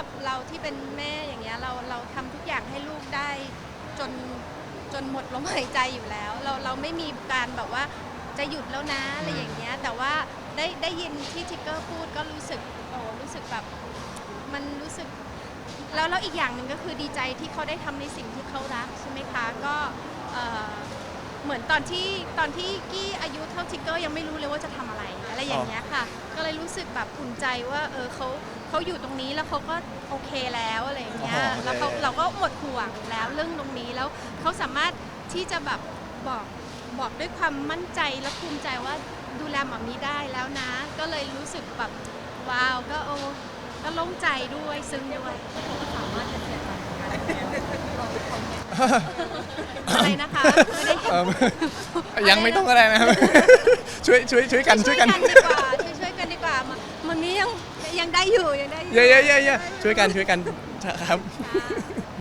รับเราที่เป็นแม่อย่างเงี้ยเราเราทำทุกอย่างให้ลูกได้จนจนหมดลมหายใจอยู่แล้ว เราเราไม่มีการแบบว่าจะหยุดแล้วนะอะไรอย่างเงี้ยแต่ว่าได้ได้ยินที่ทิกเกอร์พูดก็รู้สึกโอ้รู้สึกแบบมันรู้สึก แล้วแล้วอีกอย่างหนึ่งก็คือดีใจที่เขาได้ทำในสิ่งที่เขารักใช่ไหมคะก็เอ่อเหมือนตอนที่ตอนที่กี้อายุ ยังไม่รู้เลยว่าจะทำอะไรอะไรอย่างเงี้ยค่ะ ก็เลยรู้สึกแบบอุ่นใจว่าเออเขาเขาอยู่ตรงนี้แล้วเขาก็โอเคแล้วอะไรอย่างเงี้ยอ๋อโอเค แล้วเขาเราก็หมดห่วงแล้วเรื่องตรงนี้แล้วเขาสามารถที่จะแบบบอกบอกด้วยความมั่นใจและภูมิใจว่าดูแลหมามีได้แล้วนะ ก็เลยรู้สึกแบบว้าวก็โอ้ก็โล่งใจด้วยซึ้งด้วย สามารถจะเสียใจกับการแสดงเราเป็นคนเนี่ย อะไรนะคะไม่ได้เอิ่มยังไม่ต้องก็ได้นะครับ ช่วยช่วยช่วยกันช่วยกัน ดีกว่าช่วยช่วยกันดีกว่ามันมันนี้ยังยังได้อยู่ยังได้อยู่ เย้เย้เย้เย้ช่วยกันช่วยกันครับค่ะ